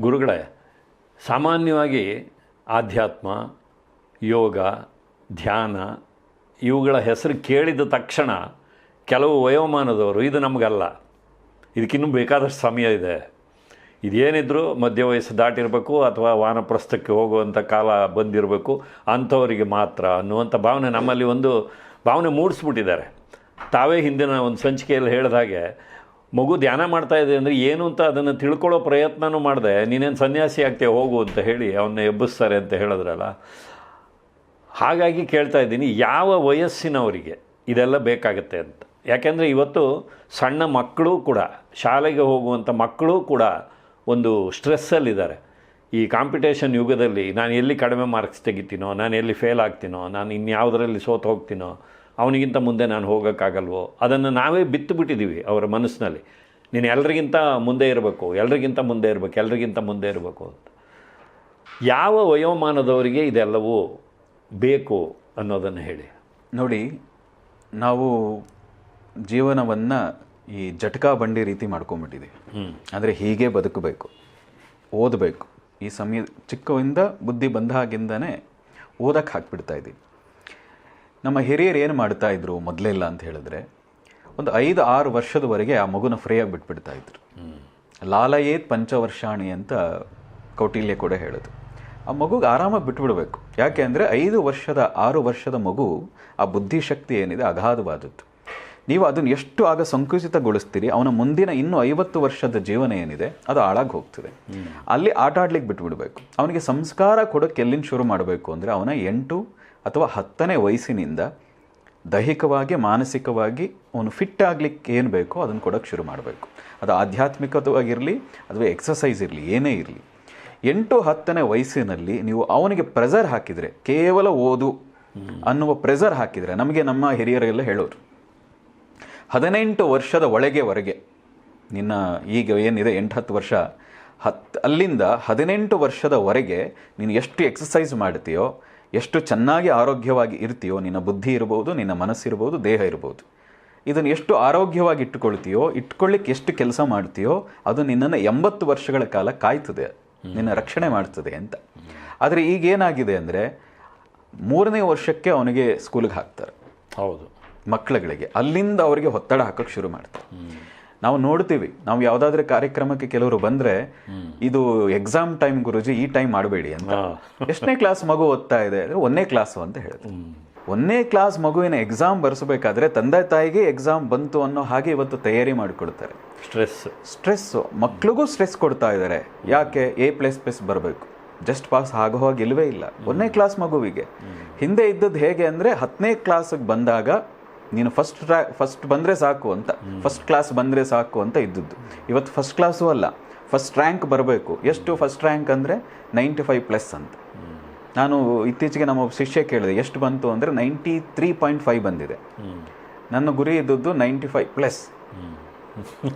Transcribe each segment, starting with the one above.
ಗುರುಗಳೇ, ಸಾಮಾನ್ಯವಾಗಿ ಆಧ್ಯಾತ್ಮ, ಯೋಗ, ಧ್ಯಾನ ಇವುಗಳ ಹೆಸರು ಕೇಳಿದ ತಕ್ಷಣ ಕೆಲವು ವಯೋಮಾನದವರು, ಇದು ನಮಗಲ್ಲ. ಇದಕ್ಕಿನ್ನೂ ಬೇಕಾದಷ್ಟು ಸಮಯ ಇದೆ. ಇದೇನಿದ್ರೂ ಮಧ್ಯ ವಯಸ್ಸು ದಾಟಿರಬೇಕು ಅಥವಾ ವಾನಪ್ರಸ್ಥಕ್ಕೆ ಹೋಗುವಂಥ ಕಾಲ ಬಂದಿರಬೇಕು, ಅಂಥವರಿಗೆ ಮಾತ್ರ ಅನ್ನುವಂಥ ಭಾವನೆ ನಮ್ಮಲ್ಲಿ ಒಂದು ಭಾವನೆ ಮೂಡಿಸ್ಬಿಟ್ಟಿದ್ದಾರೆ. ತಾವೇ ಹಿಂದಿನ ಒಂದು ಸಂಚಿಕೆಯಲ್ಲಿ ಹೇಳಿದ ಹಾಗೆ ಮಗು ಧ್ಯಾನ ಮಾಡ್ತಾ ಇದೆ ಅಂದರೆ ಏನು ಅಂತ ಅದನ್ನು ತಿಳ್ಕೊಳ್ಳೋ ಪ್ರಯತ್ನನೂ ಮಾಡಿದೆ. ನೀನೇನು ಸನ್ಯಾಸಿ ಆಗ್ತೀಯ, ಹೋಗು ಅಂತ ಹೇಳಿ ಅವನ್ನ ಎಬ್ಬಿಸ್ತಾರೆ ಅಂತ ಹೇಳಿದ್ರಲ್ಲ. ಹಾಗಾಗಿ ಕೇಳ್ತಾ ಇದ್ದೀನಿ, ಯಾವ ವಯಸ್ಸಿನವರಿಗೆ ಇದೆಲ್ಲ ಬೇಕಾಗುತ್ತೆ ಅಂತ. ಯಾಕೆಂದರೆ ಇವತ್ತು ಸಣ್ಣ ಮಕ್ಕಳು ಕೂಡ, ಶಾಲೆಗೆ ಹೋಗುವಂಥ ಮಕ್ಕಳು ಕೂಡ ಒಂದು ಸ್ಟ್ರೆಸ್ಸಲ್ಲಿದ್ದಾರೆ. ಈ ಕಾಂಪಿಟೇಷನ್ ಯುಗದಲ್ಲಿ ನಾನು ಎಲ್ಲಿ ಕಡಿಮೆ ಮಾರ್ಕ್ಸ್ ತೆಗಿತೀನೋ, ನಾನು ಎಲ್ಲಿ ಫೇಲ್ ಆಗ್ತೀನೋ, ನಾನು ಇನ್ಯಾವುದರಲ್ಲಿ ಸೋತು ಹೋಗ್ತೀನೋ ಅವನಿಗಿಂತ ಮುಂದೆ ನಾನು ಹೋಗೋಕ್ಕಾಗಲ್ವೋ? ಅದನ್ನು ನಾವೇ ಬಿತ್ತು ಬಿಟ್ಟಿದ್ದೀವಿ ಅವರ ಮನಸ್ಸಿನಲ್ಲಿ. ನೀನು ಎಲ್ರಿಗಿಂತ ಮುಂದೆ ಇರಬೇಕು ಎಲ್ರಿಗಿಂತ ಮುಂದೆ ಇರಬೇಕು ಎಲ್ರಿಗಿಂತ ಮುಂದೆ ಇರಬೇಕು ಅಂತ. ಯಾವ ವಯೋಮಾನದವರಿಗೆ ಇದೆಲ್ಲವೂ ಬೇಕು ಅನ್ನೋದನ್ನು ಹೇಳಿ. ನೋಡಿ ನಾವು ಜೀವನವನ್ನು ಈ ಜಟಕಾ ಬಂಡಿ ರೀತಿ ಮಾಡ್ಕೊಂಬಿಟ್ಟಿದ್ದೀವಿ ಅಂದರೆ ಹೀಗೆ ಬದುಕಬೇಕು ಓದಬೇಕು. ಈ ಸಮಯ ಚಿಕ್ಕವಿಂದ ಬುದ್ಧಿ ಬಂದ ಹಾಗಿಂದನೇ ಓದಕ್ಕೆ ಹಾಕ್ಬಿಡ್ತಾ ಇದ್ದೀವಿ. ನಮ್ಮ ಹಿರಿಯರು ಏನು ಮಾಡ್ತಾ ಇದ್ರು ಮೊದಲೆಲ್ಲ ಅಂತ ಹೇಳಿದ್ರೆ ಒಂದು ಐದು ಆರು ವರ್ಷದವರೆಗೆ ಆ ಮಗುನ ಫ್ರೀಯಾಗಿ ಬಿಟ್ಬಿಡ್ತಾ ಇದ್ರು. ಲಾಲಯೇತ್ ಪಂಚವರ್ಷಾಣಿ ಅಂತ ಕೌಟಿಲ್ಯ ಕೂಡ ಹೇಳೋದು. ಆ ಮಗುಗೆ ಆರಾಮಾಗಿ ಬಿಟ್ಬಿಡ್ಬೇಕು. ಯಾಕೆ ಅಂದರೆ ಐದು ವರ್ಷದ ಆರು ವರ್ಷದ ಮಗು ಆ ಬುದ್ಧಿಶಕ್ತಿ ಏನಿದೆ ಅಗಾಧವಾದದ್ದು. ನೀವು ಅದನ್ನು ಎಷ್ಟು ಆಗ ಸಂಕುಚಿತಗೊಳಿಸ್ತೀರಿ ಅವನ ಮುಂದಿನ ಇನ್ನೂ ಐವತ್ತು ವರ್ಷದ ಜೀವನ ಏನಿದೆ ಅದು ಹಾಳಾಗಿ ಹೋಗ್ತದೆ. ಅಲ್ಲಿ ಆಟ ಆಡ್ಲಿಕ್ಕೆ ಬಿಟ್ಬಿಡ್ಬೇಕು. ಅವನಿಗೆ ಸಂಸ್ಕಾರ ಕೊಡೋಕ್ಕೆ ಎಲ್ಲಿಂದ ಶುರು ಮಾಡಬೇಕು ಅಂದರೆ ಅವನ ಎಂಟು ಅಥವಾ ಹತ್ತನೇ ವಯಸ್ಸಿನಿಂದ ದೈಹಿಕವಾಗಿ, ಮಾನಸಿಕವಾಗಿ ಅವನು ಫಿಟ್ ಆಗಲಿಕ್ಕೆ ಏನು ಬೇಕೋ ಅದನ್ನು ಕೊಡೋಕ್ಕೆ ಶುರು ಮಾಡಬೇಕು. ಅದು ಆಧ್ಯಾತ್ಮಿಕವಾಗಿರಲಿ ಅಥವಾ ಎಕ್ಸಸೈಸ್ ಇರಲಿ, ಏನೇ ಇರಲಿ. ಎಂಟು ಹತ್ತನೇ ವಯಸ್ಸಿನಲ್ಲಿ ನೀವು ಅವನಿಗೆ ಪ್ರೆಸರ್ ಹಾಕಿದರೆ, ಕೇವಲ ಓದು ಅನ್ನುವ ಪ್ರೆಸರ್ ಹಾಕಿದರೆ, ನಮಗೆ ನಮ್ಮ ಹಿರಿಯರೆಲ್ಲ ಹೇಳೋರು, ಹದಿನೆಂಟು ವರ್ಷದ ಒಳಗೆವರೆಗೆ, ನಿನ್ನ ಈಗ ಏನಿದೆ, ಎಂಟು ಹತ್ತು ವರ್ಷ ಹತ್ತು ಅಲ್ಲಿಂದ ಹದಿನೆಂಟು ವರ್ಷದವರೆಗೆ ನೀನು ಎಷ್ಟು ಎಕ್ಸಸೈಸ್ ಮಾಡ್ತೀಯೋ ಎಷ್ಟು ಚೆನ್ನಾಗಿ ಆರೋಗ್ಯವಾಗಿ ಇರ್ತೀಯೋ ನಿನ್ನ ಬುದ್ಧಿ ಇರ್ಬೋದು ನಿನ್ನ ಮನಸ್ಸಿರ್ಬೋದು ದೇಹ ಇರ್ಬೋದು. ಇದನ್ನು ಎಷ್ಟು ಆರೋಗ್ಯವಾಗಿ ಇಟ್ಟುಕೊಳ್ತೀಯೋ ಇಟ್ಕೊಳ್ಳಿಕ್ಕೆ ಎಷ್ಟು ಕೆಲಸ ಮಾಡ್ತೀಯೋ ಅದು ನಿನ್ನನ್ನು ಎಂಬತ್ತು ವರ್ಷಗಳ ಕಾಲ ಕಾಯ್ತದೆ. ನಿನ್ನ ರಕ್ಷಣೆ ಮಾಡ್ತದೆ ಅಂತ. ಆದರೆ ಈಗ ಏನಾಗಿದೆ ಅಂದರೆ ಮೂರನೇ ವರ್ಷಕ್ಕೆ ಅವನಿಗೆ ಸ್ಕೂಲ್ಗೆ ಹಾಕ್ತಾರೆ. ಹೌದು. ಮಕ್ಕಳುಗಳಿಗೆ. ಅಲ್ಲಿಂದ ಅವರಿಗೆ ಒತ್ತಡ ಹಾಕೋಕ್ಕೆ ಶುರು ಮಾಡ್ತಾರೆ. ನಾವು ನೋಡ್ತೀವಿ. ನಾವು ಯಾವುದಾದ್ರೂ ಕಾರ್ಯಕ್ರಮಕ್ಕೆ ಕೆಲವರು ಬಂದ್ರೆ ಇದು ಎಕ್ಸಾಮ್ ಟೈಮ್ ಗುರುಜಿ ಈ ಟೈಮ್ ಮಾಡಬೇಡಿ ಅಂತ. ಎಷ್ಟನೇ ಕ್ಲಾಸ್ ಮಗು ಓದ್ತಾ ಇದೆ ಅಂದ್ರೆ ಒಂದನೇ ಕ್ಲಾಸು ಅಂತ ಹೇಳಿದ್ರು ಒಂದನೇ ಕ್ಲಾಸ್ ಮಗುವಿನ ಎಕ್ಸಾಮ್ ಬರೆಸಬೇಕಾದ್ರೆ ತಂದೆ ತಾಯಿಗೆ ಎಕ್ಸಾಮ್ ಬಂತು ಅನ್ನೋ ಹಾಗೆ ಇವತ್ತು ತಯಾರಿ ಮಾಡಿಕೊಡ್ತಾರೆ. ಸ್ಟ್ರೆಸ್ ಸ್ಟ್ರೆಸ್ಸು ಮಕ್ಳಿಗೂ ಸ್ಟ್ರೆಸ್ ಕೊಡ್ತಾ ಇದ್ದಾರೆ. ಯಾಕೆ? ಎ ಪ್ಲಸ್ ಪ್ಲಸ್ ಬರಬೇಕು. ಜಸ್ಟ್ ಪಾಸ್ ಆಗೋ ಹಾಗೆ ಇಲ್ವೇ ಇಲ್ಲ. ಒಂದನೇ ಕ್ಲಾಸ್ ಮಗುವಿಗೆ. ಹಿಂದೆ ಇದ್ದದ್ದು ಹೇಗೆ ಅಂದರೆ ಹತ್ತನೇ ಕ್ಲಾಸಿಗೆ ಬಂದಾಗ ನೀನು ಫಸ್ಟ್ ಟ್ರ್ಯಾ ಫಸ್ಟ್ ಬಂದರೆ ಸಾಕು ಅಂತ ಫಸ್ಟ್ ಕ್ಲಾಸ್ ಬಂದರೆ ಸಾಕು ಅಂತ ಇದ್ದದ್ದು. ಇವತ್ತು ಫಸ್ಟ್ ಕ್ಲಾಸು ಅಲ್ಲ ಫಸ್ಟ್ ರ್ಯಾಂಕ್ ಬರಬೇಕು. ಎಷ್ಟು ಫಸ್ಟ್ ರ್ಯಾಂಕ್ ಅಂದರೆ ನೈಂಟಿ ಫೈವ್ ಪ್ಲಸ್ ಅಂತ. ನಾನು ಇತ್ತೀಚೆಗೆ ನಮ್ಮ ಶಿಷ್ಯ ಕೇಳಿದೆ, ಎಷ್ಟು ಬಂತು ಅಂದರೆ ನೈಂಟಿ ತ್ರೀ ಪಾಯಿಂಟ್ ಫೈವ್ ಬಂದಿದೆ. ನನ್ನ ಗುರಿ ಇದ್ದದ್ದು ನೈಂಟಿ ಫೈವ್ ಪ್ಲಸ್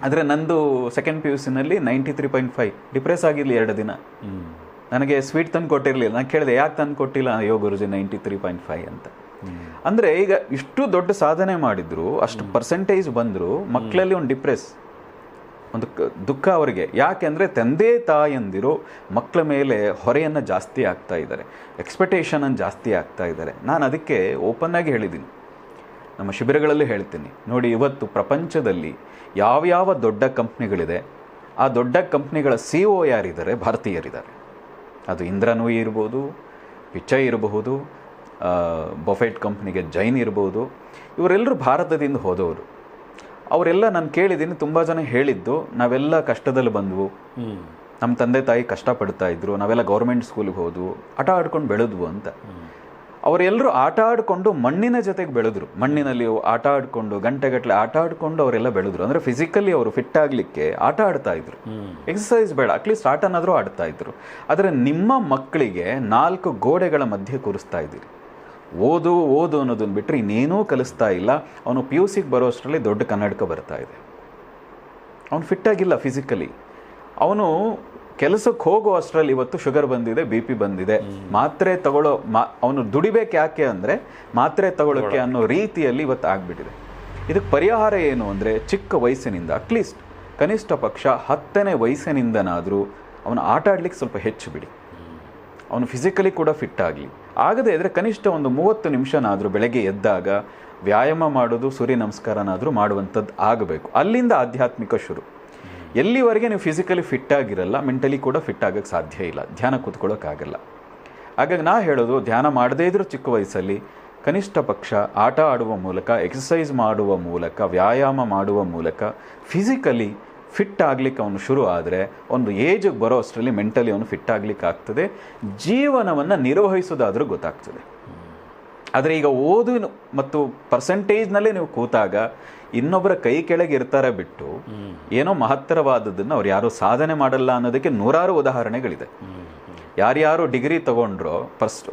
ಆದರೆ ನಂದು second P U ಸಿನಲ್ಲಿ ninety three point five depress ಆಗಿರಲಿ ಎರಡು ದಿನ. ನನಗೆ ಸ್ವೀಟ್ ತಂದು ಕೊಟ್ಟಿರಲಿಲ್ಲ. ನಾನು ಕೇಳಿದೆ, ಯಾಕೆ ತಂದು ಕೊಟ್ಟಿಲ್ಲ? ಅಯ್ಯೋ Guruji ninety three point five ಅಂತ. ಅಂದರೆ ಈಗ ಇಷ್ಟು ದೊಡ್ಡ ಸಾಧನೆ ಮಾಡಿದ್ರು ಅಷ್ಟು ಪರ್ಸೆಂಟೇಜ್ ಬಂದ್ರು ಮಕ್ಕಳಲ್ಲಿ ಒಂದು ಡಿಪ್ರೆಸ್ ಒಂದು ದುಃಖ ಅವರಿಗೆ. ಯಾಕೆಂದರೆ ತಂದೆ ತಾಯಂದಿರು ಮಕ್ಕಳ ಮೇಲೆ ಹೊರೆಯನ್ನು ಜಾಸ್ತಿ ಆಗ್ತಾ ಇದ್ದಾರೆ ಎಕ್ಸ್ಪೆಕ್ಟೇಷನನ್ನು ಜಾಸ್ತಿ ಆಗ್ತಾ ಇದ್ದಾರೆ. ನಾನು ಅದಕ್ಕೆ ಓಪನ್ ಆಗಿ ಹೇಳಿದ್ದೀನಿ ನಮ್ಮ ಶಿಬಿರಗಳಲ್ಲಿ ಹೇಳ್ತೀನಿ. ನೋಡಿ ಇವತ್ತು ಪ್ರಪಂಚದಲ್ಲಿ ಯಾವ್ಯಾವ ದೊಡ್ಡ ಕಂಪ್ನಿಗಳಿದೆ ಆ ದೊಡ್ಡ ಕಂಪ್ನಿಗಳ ಸಿ ಒ ಯಾರಿದ್ದಾರೆ? ಭಾರತೀಯರಿದ್ದಾರೆ. ಅದು ಇಂದ್ರನೂ ಇರ್ಬೋದು ಪಿಚ್ಚೈ ಇರಬಹುದು ಬೊಫೆಟ್ ಕಂಪ್ನಿಗೆ ಜೈನ್ ಇರ್ಬೋದು. ಇವರೆಲ್ಲರೂ ಭಾರತದಿಂದ ಹೋದವರು. ಅವರೆಲ್ಲ ನಾನು ಕೇಳಿದ್ದೀನಿ ತುಂಬ ಜನ ಹೇಳಿದ್ದು ನಾವೆಲ್ಲ ಕಷ್ಟದಲ್ಲಿ ಬಂದವು. ನಮ್ಮ ತಂದೆ ತಾಯಿ ಕಷ್ಟಪಡ್ತಾ ಇದ್ರು ನಾವೆಲ್ಲ ಗೌರ್ಮೆಂಟ್ ಸ್ಕೂಲಿಗೆ ಹೋದ್ವು ಆಟ ಆಡ್ಕೊಂಡು ಬೆಳೆದ್ವು ಅಂತ. ಅವರೆಲ್ಲರೂ ಆಟ ಆಡಿಕೊಂಡು ಮಣ್ಣಿನ ಜೊತೆಗೆ ಬೆಳೆದ್ರು. ಮಣ್ಣಿನಲ್ಲಿ ಆಟ ಆಡಿಕೊಂಡು ಗಂಟೆಗಟ್ಟಲೆ ಆಟ ಆಡಿಕೊಂಡು ಅವರೆಲ್ಲ ಬೆಳೆದ್ರು. ಅಂದರೆ ಫಿಸಿಕಲಿ ಅವರು ಫಿಟ್ ಆಗಲಿಕ್ಕೆ ಆಟ ಆಡ್ತಾ ಇದ್ರು. ಎಕ್ಸಸೈಸ್ ಬೇಡ ಅಟ್ಲೀಸ್ಟ್ ಆಟನಾದರೂ ಆಡ್ತಾ ಇದ್ರು. ಆದರೆ ನಿಮ್ಮ ಮಕ್ಕಳಿಗೆ ನಾಲ್ಕು ಗೋಡೆಗಳ ಮಧ್ಯೆ ಕೂರಿಸ್ತಾ ಇದ್ದೀರಿ. ಓದು ಓದು ಅನ್ನೋದನ್ನು ಬಿಟ್ಟರೆ ಇನ್ನೇನೂ ಕಲಿಸ್ತಾ ಇಲ್ಲ. ಅವನು ಪಿ ಯು ಸಿಗೆ ಬರೋ ಅಷ್ಟರಲ್ಲಿ ದೊಡ್ಡ ಕನ್ನಡಕ ಬರ್ತಾ ಇದೆ. ಅವನು ಫಿಟ್ಟಾಗಿಲ್ಲ ಫಿಸಿಕಲಿ ಅವನು ಕೆಲಸಕ್ಕೆ ಹೋಗೋ ಅಷ್ಟರಲ್ಲಿ ಇವತ್ತು ಶುಗರ್ ಬಂದಿದೆ ಬಿ ಪಿ ಬಂದಿದೆ. ಮಾತ್ರೆ ತಗೊಳ್ಳೋ ಮಾ ಅವನು ದುಡಿಬೇಕು ಯಾಕೆ ಅಂದರೆ ಮಾತ್ರೆ ತಗೊಳ್ಳೋಕ್ಕೆ ಅನ್ನೋ ರೀತಿಯಲ್ಲಿ ಇವತ್ತು ಆಗಿಬಿಟ್ಟಿದೆ. ಇದಕ್ಕೆ ಪರಿಹಾರ ಏನು ಅಂದರೆ ಚಿಕ್ಕ ವಯಸ್ಸಿನಿಂದ ಅಟ್ಲೀಸ್ಟ್ ಕನಿಷ್ಠ ಪಕ್ಷ ಹತ್ತನೇ ವಯಸ್ಸಿನಿಂದನಾದರೂ ಅವನು ಆಟ ಆಡ್ಲಿಕ್ಕೆ ಸ್ವಲ್ಪ ಹೆಚ್ಚು ಬಿಡಿ. ಅವನು ಫಿಸಿಕಲಿ ಕೂಡ ಫಿಟ್ ಆಗಲಿ. ಆಗದೇ ಇದ್ರೆ ಕನಿಷ್ಠ ಒಂದು ಮೂವತ್ತು ನಿಮಿಷನಾದರೂ ಬೆಳಗ್ಗೆ ಎದ್ದಾಗ ವ್ಯಾಯಾಮ ಮಾಡೋದು, ಸೂರ್ಯ ನಮಸ್ಕಾರನಾದರೂ ಮಾಡುವಂಥದ್ದು ಆಗಬೇಕು. ಅಲ್ಲಿಂದ ಆಧ್ಯಾತ್ಮಿಕ ಶುರು. ಎಲ್ಲಿವರೆಗೆ ನೀವು ಫಿಸಿಕಲಿ ಫಿಟ್ ಆಗಿರಲ್ಲ ಮೆಂಟಲಿ ಕೂಡ ಫಿಟ್ ಆಗೋಕ್ಕೆ ಸಾಧ್ಯ ಇಲ್ಲ. ಧ್ಯಾನ ಕೂತ್ಕೊಳ್ಳೋಕ್ಕಾಗಲ್ಲ. ಹಾಗಾಗಿ ನಾ ಹೇಳೋದು, ಧ್ಯಾನ ಮಾಡದೇ ಇದ್ರೂ ಚಿಕ್ಕ ವಯಸ್ಸಲ್ಲಿ ಕನಿಷ್ಠ ಪಕ್ಷ ಆಟ ಆಡುವ ಮೂಲಕ ಎಕ್ಸಸೈಸ್ ಮಾಡುವ ಮೂಲಕ, ವ್ಯಾಯಾಮ ಮಾಡುವ ಮೂಲಕ ಫಿಸಿಕಲಿ ಫಿಟ್ ಆಗಲಿಕ್ಕೆ ಅವನು ಶುರು ಆದರೆ ಒಂದು ಏಜಿಗೆ ಬರೋ ಅಷ್ಟರಲ್ಲಿ ಮೆಂಟಲಿ ಅವನು ಫಿಟ್ ಆಗಲಿಕ್ಕೆ ಆಗ್ತದೆ. ಜೀವನವನ್ನು ನಿರ್ವಹಿಸೋದಾದರೂ ಗೊತ್ತಾಗ್ತದೆ. ಆದರೆ ಈಗ ಓದು ಮತ್ತು ಪರ್ಸೆಂಟೇಜ್ನಲ್ಲಿ ನೀವು ಕೂತಾಗ ಇನ್ನೊಬ್ಬರ ಕೈ ಕೆಳಗೆ ಇರ್ತಾರೆ ಬಿಟ್ಟು ಏನೋ ಮಹತ್ತರವಾದದ್ದನ್ನು ಅವ್ರು ಯಾರೂ ಸಾಧನೆ ಮಾಡಲ್ಲ ಅನ್ನೋದಕ್ಕೆ ನೂರಾರು ಉದಾಹರಣೆಗಳಿದೆ. ಯಾರ್ಯಾರು ಡಿಗ್ರಿ ತಗೊಂಡ್ರೋ ಫಸ್ಟ್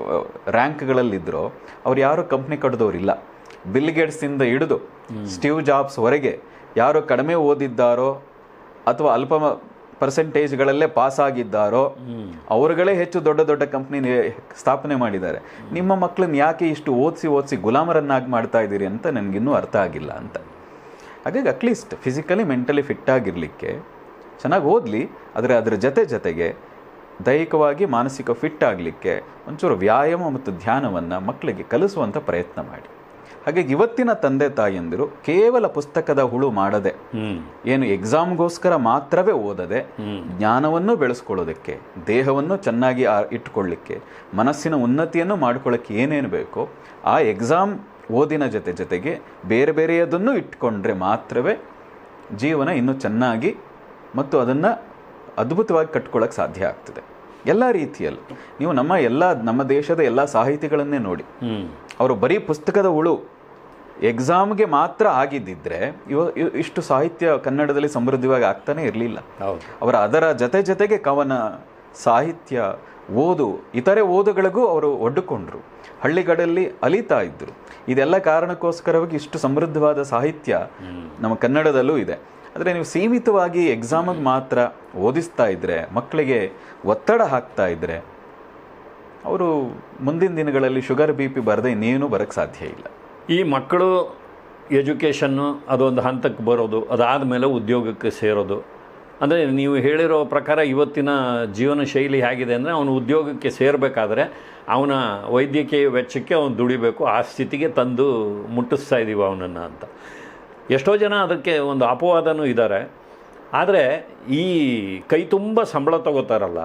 ರ್ಯಾಂಕ್ಗಳಲ್ಲಿದ್ದರೋ ಅವ್ರು ಯಾರು ಕಂಪ್ನಿ ಕಟ್ಟಿದವರಿಲ್ಲ ಬಿಲ್ ಗೇಟ್ಸಿಂದ ಹಿಡಿದು ಸ್ಟೀವ್ ಜಾಬ್ಸ್ವರೆಗೆ ಯಾರು ಕಡಿಮೆ ಓದಿದ್ದಾರೋ ಅಥವಾ ಅಲ್ಪ ಪರ್ಸೆಂಟೇಜ್ಗಳಲ್ಲೇ ಪಾಸ್ ಆಗಿದ್ದಾರೋ ಅವರುಗಳೇ ಹೆಚ್ಚು ದೊಡ್ಡ ದೊಡ್ಡ ಕಂಪ್ನಿ ಸ್ಥಾಪನೆ ಮಾಡಿದ್ದಾರೆ. ನಿಮ್ಮ ಮಕ್ಕಳನ್ನ ಯಾಕೆ ಇಷ್ಟು ಓದಿಸಿ ಓದಿಸಿ ಗುಲಾಮರನ್ನಾಗಿ ಮಾಡ್ತಾ ಇದ್ದೀರಿ ಅಂತ ನನಗಿನ್ನೂ ಅರ್ಥ ಆಗಿಲ್ಲ ಅಂತ. ಹಾಗಾಗಿ at least physically mentally fit ಆಗಿರಲಿಕ್ಕೆ ಚೆನ್ನಾಗಿ ಓದಲಿ, ಆದರೆ ಅದರ ಜೊತೆ ಜೊತೆಗೆ ದೈಹಿಕವಾಗಿ, ಮಾನಸಿಕ ಫಿಟ್ ಆಗಲಿಕ್ಕೆ ಒಂಚೂರು ವ್ಯಾಯಾಮ ಮತ್ತು ಧ್ಯಾನವನ್ನು ಮಕ್ಕಳಿಗೆ ಕಲಿಸುವಂಥ ಪ್ರಯತ್ನ ಮಾಡಿ. ಹಾಗಾಗಿ ಇವತ್ತಿನ ತಂದೆ ತಾಯಿಯಂದಿರು ಕೇವಲ ಪುಸ್ತಕದ ಹುಳು ಮಾಡದೆ ಏನು ಎಕ್ಸಾಮ್ಗೋಸ್ಕರ ಮಾತ್ರವೇ ಓದದೆ ಜ್ಞಾನವನ್ನು ಬೆಳೆಸ್ಕೊಳ್ಳೋದಕ್ಕೆ ದೇಹವನ್ನು ಚೆನ್ನಾಗಿ ಇಟ್ಕೊಳ್ಳಿಕ್ಕೆ ಮನಸ್ಸಿನ ಉನ್ನತಿಯನ್ನು ಮಾಡ್ಕೊಳ್ಳೋಕ್ಕೆ ಏನೇನು ಬೇಕೋ ಆ ಎಕ್ಸಾಮ್ ಓದಿನ ಜೊತೆ ಜೊತೆಗೆ ಬೇರೆ ಬೇರೆಯದನ್ನು ಇಟ್ಕೊಂಡ್ರೆ ಮಾತ್ರವೇ ಜೀವನ ಇನ್ನೂ ಚೆನ್ನಾಗಿ ಮತ್ತು ಅದನ್ನು ಅದ್ಭುತವಾಗಿ ಕಟ್ಕೊಳ್ಳೋಕ್ಕೆ ಸಾಧ್ಯ ಆಗ್ತದೆ. ಎಲ್ಲ ರೀತಿಯಲ್ಲಿ ನೀವು ನಮ್ಮ ಎಲ್ಲ ನಮ್ಮ ದೇಶದ ಎಲ್ಲ ಸಾಹಿತಿಗಳನ್ನೇ ನೋಡಿ. ಅವರು ಬರೀ ಪುಸ್ತಕದ ಹುಳು. ಎಕ್ಸಾಮ್ಗೆ ಮಾತ್ರ ಆಗಿದ್ದಿದ್ರೆ ಇವ ಇಷ್ಟು ಸಾಹಿತ್ಯ ಕನ್ನಡದಲ್ಲಿ ಸಮೃದ್ಧವಾಗಿ ಆಗ್ತಾನೆ ಇರಲಿಲ್ಲ. ಅವರ ಅದರ ಜೊತೆ ಜೊತೆಗೆ ಕವನ ಸಾಹಿತ್ಯ ಓದು ಇತರೆ ಓದುಗಳಿಗೂ ಅವರು ಒಡ್ಡಿಕೊಂಡ್ರು. ಹಳ್ಳಿಗಳಲ್ಲಿ ಅಲಿತಾ ಇದ್ದರು ಇದೆಲ್ಲ ಕಾರಣಕ್ಕೋಸ್ಕರವಾಗಿ ಇಷ್ಟು ಸಮೃದ್ಧವಾದ ಸಾಹಿತ್ಯ ನಮ್ಮ ಕನ್ನಡದಲ್ಲೂ ಇದೆ. ಆದರೆ ನೀವು ಸೀಮಿತವಾಗಿ ಎಕ್ಸಾಮಿಗೆ ಮಾತ್ರ ಓದಿಸ್ತಾ ಇದ್ರೆ ಮಕ್ಕಳಿಗೆ ಒತ್ತಡ ಹಾಕ್ತಾ ಇದ್ರೆ ಅವರು ಮುಂದಿನ ದಿನಗಳಲ್ಲಿ ಶುಗರ್ ಬಿ ಪಿ ಬರದೆ ಇನ್ನೇನು ಬರೋಕ್ಕೆ ಸಾಧ್ಯ ಇಲ್ಲ. ಈ ಮಕ್ಕಳು ಎಜುಕೇಷನ್ನು ಅದೊಂದು ಹಂತಕ್ಕೆ ಬರೋದು, ಅದಾದ ಮೇಲೆ ಉದ್ಯೋಗಕ್ಕೆ ಸೇರೋದು. ಅಂದರೆ ನೀವು ಹೇಳಿರೋ ಪ್ರಕಾರ ಇವತ್ತಿನ ಜೀವನ ಶೈಲಿ ಹೇಗಿದೆ ಅಂದರೆ ಅವನು ಉದ್ಯೋಗಕ್ಕೆ ಸೇರಬೇಕಾದ್ರೆ ಅವನ ವೈದ್ಯಕೀಯ ವೆಚ್ಚಕ್ಕೆ ಅವನು ದುಡಿಬೇಕು, ಆ ಸ್ಥಿತಿಗೆ ತಂದು ಮುಟ್ಟಿಸ್ತಾ ಇದ್ದೀವಿ ಅವನನ್ನು ಅಂತ. ಎಷ್ಟೋ ಜನ ಅದಕ್ಕೆ ಒಂದು ಅಪವಾದನೂ ಇದ್ದಾರೆ ಆದರೆ ಈ ಕೈ ತುಂಬ ಸಂಬಳ ತಗೋತಾರಲ್ಲ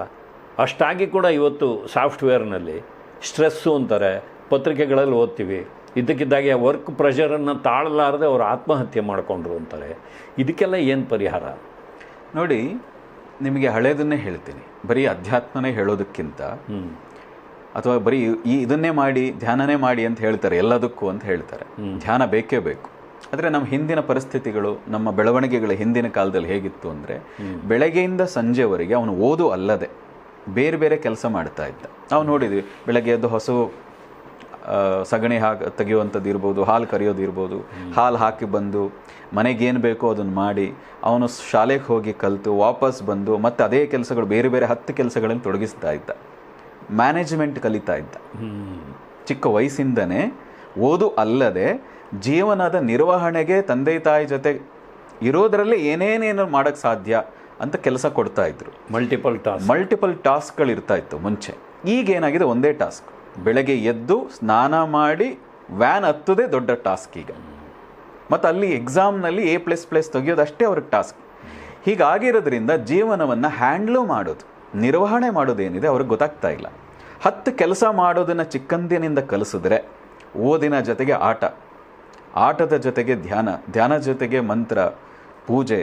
ಅಷ್ಟಾಗಿ ಕೂಡ ಇವತ್ತು ಸಾಫ್ಟ್ವೇರ್ನಲ್ಲಿ ಸ್ಟ್ರೆಸ್ಸು ಅಂತಾರೆ ಪತ್ರಿಕೆಗಳಲ್ಲಿ ಓದ್ತೀವಿ. ಇದ್ದಕ್ಕಿದ್ದಾಗೆ ವರ್ಕ್ ಪ್ರೆಷರನ್ನು ತಾಳಲಾರದೆ ಅವರು ಆತ್ಮಹತ್ಯೆ ಮಾಡಿಕೊಂಡ್ರು ಅಂತಾರೆ. ಇದಕ್ಕೆಲ್ಲ ಏನು ಪರಿಹಾರ? ನೋಡಿ ನಿಮಗೆ ಹಳೇದನ್ನೇ ಹೇಳ್ತೀನಿ. ಬರೀ ಅಧ್ಯಾತ್ಮನೇ ಹೇಳೋದಕ್ಕಿಂತ ಅಥವಾ ಬರೀ ಈ ಇದನ್ನೇ ಮಾಡಿ ಧ್ಯಾನನೇ ಮಾಡಿ ಅಂತ ಹೇಳ್ತಾರೆ ಎಲ್ಲದಕ್ಕೂ ಅಂತ ಹೇಳ್ತಾರೆ. ಧ್ಯಾನ ಬೇಕೇ ಬೇಕು. ಆದರೆ ನಮ್ಮ ಹಿಂದಿನ ಪರಿಸ್ಥಿತಿಗಳು ನಮ್ಮ ಬೆಳವಣಿಗೆಗಳ ಹಿಂದಿನ ಕಾಲದಲ್ಲಿ ಹೇಗಿತ್ತು ಅಂದರೆ ಬೆಳಗ್ಗೆಯಿಂದ ಸಂಜೆವರೆಗೆ ಅವನು ಓದು ಅಲ್ಲದೆ ಬೇರೆ ಬೇರೆ ಕೆಲಸ ಮಾಡ್ತಾ ಇದ್ದ. ನಾವು ನೋಡಿದ್ವಿ, ಬೆಳಗ್ಗೆ ಎದ್ದು ಹೊಸ ಸಗಣಿ ಹಾಕಿ, ತೆಗೆಯುವಂಥದ್ದು ಇರ್ಬೋದು, ಹಾಲು ಕರೆಯೋದು ಇರ್ಬೋದು, ಹಾಲು ಹಾಕಿ ಬಂದು ಮನೆಗೇನು ಬೇಕೋ ಅದನ್ನು ಮಾಡಿ, ಅವನು ಶಾಲೆಗೆ ಹೋಗಿ ಕಲಿತು, ವಾಪಸ್ ಬಂದು, ಮತ್ತೆ ಅದೇ ಕೆಲಸಗಳು ಬೇರೆ ಬೇರೆ ಹತ್ತು ಕೆಲಸಗಳನ್ನು ತೊಡಗಿಸ್ತಾ ಇದ್ದ. ಮ್ಯಾನೇಜ್ಮೆಂಟ್ ಕಲಿತಾ ಇದ್ದ. ಚಿಕ್ಕ ವಯಸ್ಸಿಂದನೇ ಓದು ಅಲ್ಲದೆ ಜೀವನದ ನಿರ್ವಹಣೆಗೆ ತಂದೆ ತಾಯಿ ಜೊತೆ ಇರೋದರಲ್ಲಿ ಏನೇನೇನು ಮಾಡೋಕ್ಕೆ ಸಾಧ್ಯ ಅಂತ ಕೆಲಸ ಕೊಡ್ತಾ ಇದ್ರು. ಮಲ್ಟಿಪಲ್ ಟಾಸ್ಕ್ ಮಲ್ಟಿಪಲ್ ಟಾಸ್ಕ್ಗಳು ಇರ್ತಾ ಇತ್ತು ಮುಂಚೆ. ಈಗ ಏನಾಗಿದೆ? ಒಂದೇ ಟಾಸ್ಕ್ ಬೆಳಗ್ಗೆ ಎದ್ದು ಸ್ನಾನ ಮಾಡಿ ವ್ಯಾನ್ ಹತ್ತದೇ ದೊಡ್ಡ ಟಾಸ್ಕ್ ಈಗ. ಮತ್ತು ಅಲ್ಲಿ ಎಕ್ಸಾಮ್ನಲ್ಲಿ ಎ ಪ್ಲಸ್ ಪ್ಲಸ್ ತೆಗಿಯೋದಷ್ಟೇ ಅವ್ರಿಗೆ ಟಾಸ್ಕ್ ಹೀಗಾಗಿರೋದ್ರಿಂದ ಜೀವನವನ್ನು ಹ್ಯಾಂಡ್ಲು ಮಾಡೋದು ನಿರ್ವಹಣೆ ಮಾಡೋದೇನಿದೆ ಅವ್ರಿಗೆ ಗೊತ್ತಾಗ್ತಾ ಇಲ್ಲ. ಹತ್ತು ಕೆಲಸ ಮಾಡೋದನ್ನು ಚಿಕ್ಕಂದಿನಿಂದ ಕಲಿಸಿದ್ರೆ ಓದಿನ ಜೊತೆಗೆ ಆಟ ಆಟದ ಜೊತೆಗೆ ಧ್ಯಾನ ಧ್ಯಾನ ಜೊತೆಗೆ ಮಂತ್ರ ಪೂಜೆ